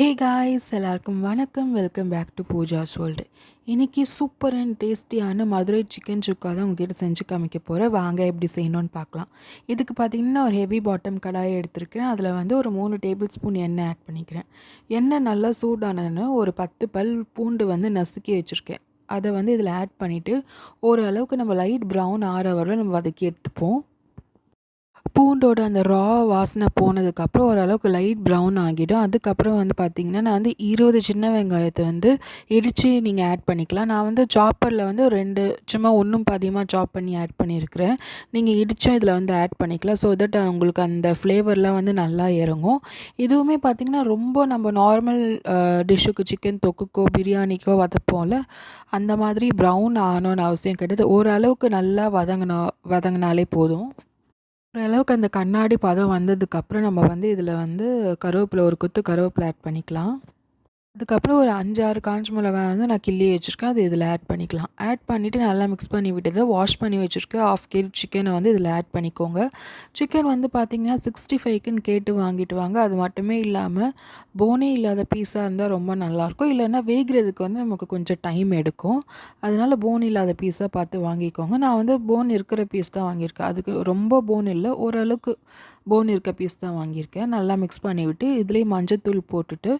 ஹே guys எல்லாருக்கும் வணக்கம். Welcome back to Pooja's world இன்றைக்கி சூப்பர் அண்ட் டேஸ்டியான மதுரை சிக்கன் சுக்கா தான் உங்ககிட்ட செஞ்சு காமிக்க போகிறேன் வாங்க எப்படி செய்யணும்னு பார்க்கலாம். இதுக்கு பார்த்திங்கன்னா ஒரு ஹெவி பாட்டம் கடாயை எடுத்துருக்கேன் அதில் வந்து ஒரு மூணு டேபிள் ஸ்பூன் எண்ணெய் ஆட் பண்ணிக்கிறேன். எண்ணெய் நல்லா சூடானதுன்னு ஒரு பத்து பல் பூண்டு வந்து நசுக்கி வச்சுருக்கேன். அதை வந்து இதில் ஆட் பண்ணிவிட்டு ஓரளவுக்கு நம்ம லைட் ப்ரௌன் ஆற வரை நம்ம வதக்கி எடுத்துப்போம். பூண்டோட அந்த ரா வாசனை போனதுக்கப்புறம் ஓரளவுக்கு லைட் ப்ரௌன் ஆகிடும். அதுக்கப்புறம் வந்து பார்த்திங்கன்னா நான் வந்து இருபது சின்ன வெங்காயத்தை வந்து இடித்து நீங்கள் ஆட் பண்ணிக்கலாம். நான் வந்து சாப்பரில் வந்து ரெண்டு சும்மா ஒன்றும் பாதியமாக சாப் பண்ணி ஆட் பண்ணியிருக்கிறேன் நீங்கள் இடித்தும் இதில் வந்து ஆட் பண்ணிக்கலாம். ஸோ தட் உங்களுக்கு அந்த ஃப்ளேவர்லாம் வந்து நல்லா இறங்கும். இதுவுமே பார்த்திங்கன்னா ரொம்ப நம்ம நார்மல் டிஷ்ஷுக்கு சிக்கன் தொக்குக்கோ பிரியாணிக்கோ வதப்போம்ல அந்த மாதிரி ப்ரௌன் ஆகணும்னு அவசியம் கிடையாது. ஓரளவுக்கு நல்லா வதங்கினா வதங்கினாலே போதும். ஓரளவுக்கு அந்த கண்ணாடி பதம் வந்ததுக்கப்புறம் நம்ம வந்து இதில் வந்து கருவேப்பிலை ஒரு கொத்து கருவேப்பிலை ஆட் பண்ணிக்கலாம். அதுக்கப்புறம் ஒரு அஞ்சாறு காஞ்ச மிளகா வந்து நான் கிள்ளி வச்சுருக்கேன். அது இதில் ஆட் பண்ணிக்கலாம். ஆட் பண்ணிவிட்டு நல்லா மிக்ஸ் பண்ணி விட்டது வாஷ் பண்ணி வச்சுருக்கேன் ஆஃப் கேஜி சிக்கனை வந்து இதில் ஆட் பண்ணிக்கோங்க. சிக்கன் வந்து பார்த்திங்கன்னா சிக்ஸ்டி ஃபைவ்க்குன்னு கேட்டு வாங்கிட்டு வாங்க அது மட்டுமே இல்லாமல் போனே இல்லாத பீஸாக இருந்தால் ரொம்ப நல்லாயிருக்கும் இல்லைன்னா வேகிறதுக்கு வந்து நமக்கு கொஞ்சம் டைம் எடுக்கும். அதனால் போன் இல்லாத பீஸாக பார்த்து வாங்கிக்கோங்க. நான் வந்து போன் இருக்கிற பீஸ் தான் வாங்கியிருக்கேன். அதுக்கு ரொம்ப போன் இல்லை. ஓரளவுக்கு போன் இருக்க பீஸ் தான் வாங்கியிருக்கேன். நல்லா மிக்ஸ் பண்ணிவிட்டு இதுலேயே மஞ்சத்தூள் போட்டுட்டு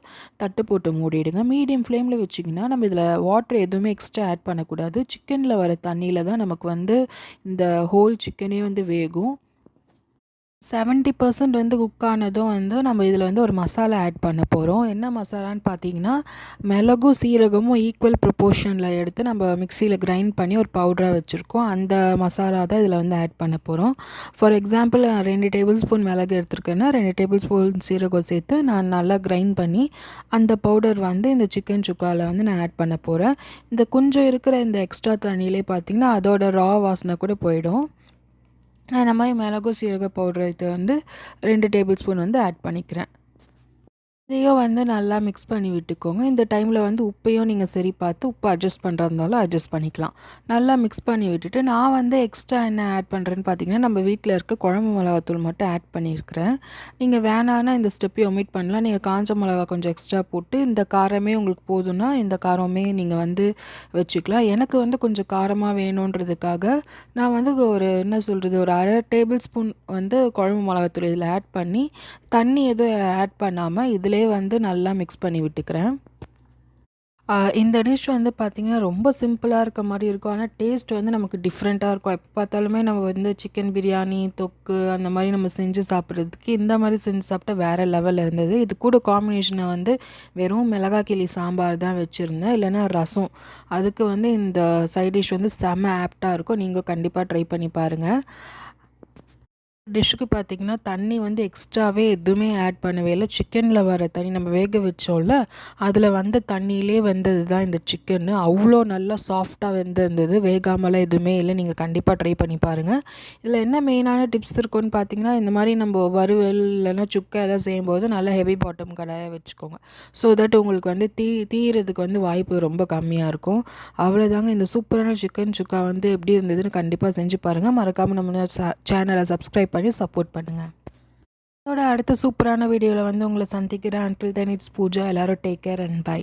தட்டு போட்டு மூடிடுங்க. மீடியம் ஃப்ளேமில் வச்சிங்கன்னா நம்ம இதில் வாட்டர் எதுவுமே எக்ஸ்ட்ரா ஆட் பண்ணக்கூடாது. சிக்கனில் வர தண்ணியில் தான் நமக்கு வந்து இந்த ஹோல் சிக்கனே வந்து வேகும். செவன்ட்டி பர்சன்ட் வந்து குக் ஆனதும் வந்து நம்ம இதில் வந்து ஒரு மசாலா ஆட் பண்ண போகிறோம் என்ன மசாலான்னு பார்த்தீங்கன்னா மிளகும் சீரகமும் ஈக்குவல் ப்ரொப்போர்ஷனில் எடுத்து நம்ம மிக்சியில் கிரைண்ட் பண்ணி ஒரு பவுடராக வச்சுருக்கோம். அந்த மசாலா தான் இதில் வந்து ஆட் பண்ண போகிறோம் ஃபார் எக்ஸாம்பிள் ரெண்டு டேபிள் ஸ்பூன் மிளகு எடுத்துருக்கேன்னா ரெண்டு டேபிள் ஸ்பூன் சீரகம் சேர்த்து நான் நல்லா கிரைண்ட் பண்ணி அந்த பவுடர் வந்து இந்த சிக்கன் சுக்காவில் வந்து நான் ஆட் பண்ண போகிறேன் இந்த கொஞ்சம் இருக்கிற இந்த எக்ஸ்ட்ரா தண்ணியிலே பார்த்திங்கன்னா அதோட ரா வாசனை கூட போயிடும். நான் இந்த மாதிரி மிளகு சீரக பவுடர் இது வந்து ரெண்டு டேபிள் ஸ்பூன் வந்து ஆட் பண்ணிக்கிறேன். இதையும் வந்து நல்லா மிக்ஸ் பண்ணி விட்டுக்கோங்க. இந்த டைமில் வந்து உப்பையும் நீங்கள் சரி பார்த்து உப்பு அட்ஜஸ்ட் பண்ணுறதாலும் அட்ஜஸ்ட் பண்ணிக்கலாம். நல்லா மிக்ஸ் பண்ணி விட்டுட்டு நான் வந்து எக்ஸ்ட்ரா என்ன ஆட் பண்ணுறேன்னு பார்த்தீங்கன்னா நம்ம வீட்டில் இருக்க குழம்பு மிளகாத்தூள் மட்டும் ஆட் பண்ணியிருக்கிறேன். நீங்கள் வேணான்னா இந்த ஸ்டெப்பையும் ஒமிட் பண்ணலாம். நீங்கள் காஞ்ச மிளகா கொஞ்சம் எக்ஸ்ட்ரா போட்டு இந்த காரமே உங்களுக்கு போதும்னா இந்த காரமே நீங்கள் வந்து வச்சுக்கலாம். எனக்கு வந்து கொஞ்சம் காரமாக வேணுன்றதுக்காக நான் வந்து ஒரு என்ன சொல்கிறது ஒரு அரை டேபிள் ஸ்பூன் வந்து குழம்பு மிளகாத்தூள் இதில் ஆட் பண்ணி தண்ணி எதுவும் ஆட் பண்ணாமல் இதிலே வந்து நல்லா மிக்ஸ் பண்ணி விட்டுக்கிறேன். இந்த டிஷ் வந்து பார்த்திங்கன்னா ரொம்ப சிம்பிளாக இருக்க மாதிரி இருக்கும். ஆனால் டேஸ்ட் வந்து நமக்கு டிஃப்ரெண்ட்டாக இருக்கும். எப்போ பார்த்தாலுமே நம்ம வந்து சிக்கன் பிரியாணி தொக்கு அந்த மாதிரி நம்ம செஞ்சு சாப்பிட்றதுக்கு இந்த மாதிரி செஞ்சு சாப்பிட்டா வேறு லெவலில் இருந்தது. இது கூட காம்பினேஷனை வந்து வெறும் மிளகா கிளி சாம்பார் தான் வச்சுருந்தேன். இல்லைன்னா ரசம். அதுக்கு வந்து இந்த சைட் டிஷ் வந்து செம ஆப்டாக இருக்கும். நீங்கள் கண்டிப்பாக ட்ரை பண்ணி பாருங்கள் டிஷ்ஷுக்கு பார்த்திங்கன்னா தண்ணி வந்து எக்ஸ்ட்ராவே எதுவுமே ஆட் பண்ணவே இல்லை. சிக்கனில் வர தண்ணி நம்ம வேக வச்சோம்ல அதில் வந்த தண்ணியிலே வந்தது தான் இந்த சிக்கன் அவ்வளோ நல்லா சாஃப்டாக வெந்திருந்தது. வேகாமலாம் எதுவுமே இல்லை. நீங்கள் கண்டிப்பாக ட்ரை பண்ணி பாருங்கள் இதில் என்ன மெயினான டிப்ஸ் இருக்குன்னு பார்த்தீங்கன்னா இந்த மாதிரி நம்ம வறுவல் இல்லைன்னா சுக்கை எதாவது செய்யும்போது நல்லா ஹெவி பாட்டம் கடையாக வச்சுக்கோங்க. ஸோ தட் உங்களுக்கு வந்து தீ தீரதுக்கு வந்து வாய்ப்பு ரொம்ப கம்மியாக இருக்கும். அவ்வளோதாங்க இந்த சூப்பரான சிக்கன் சுக்கா வந்து எப்படி இருந்ததுன்னு கண்டிப்பாக செஞ்சு பாருங்கள் மறக்காமல் நம்ம சேனலை சப்ஸ்கிரைப் பண்ணி சப்போர்ட் பண்ணுங்கள் அதோட அடுத்த சூப்பரான வீடியோவில் வந்து உங்களை சந்திக்கிறேன். அன்டில் தென் இட்ஸ் பூஜா எல்லோரும் டேக் கேர் அண்ட் பை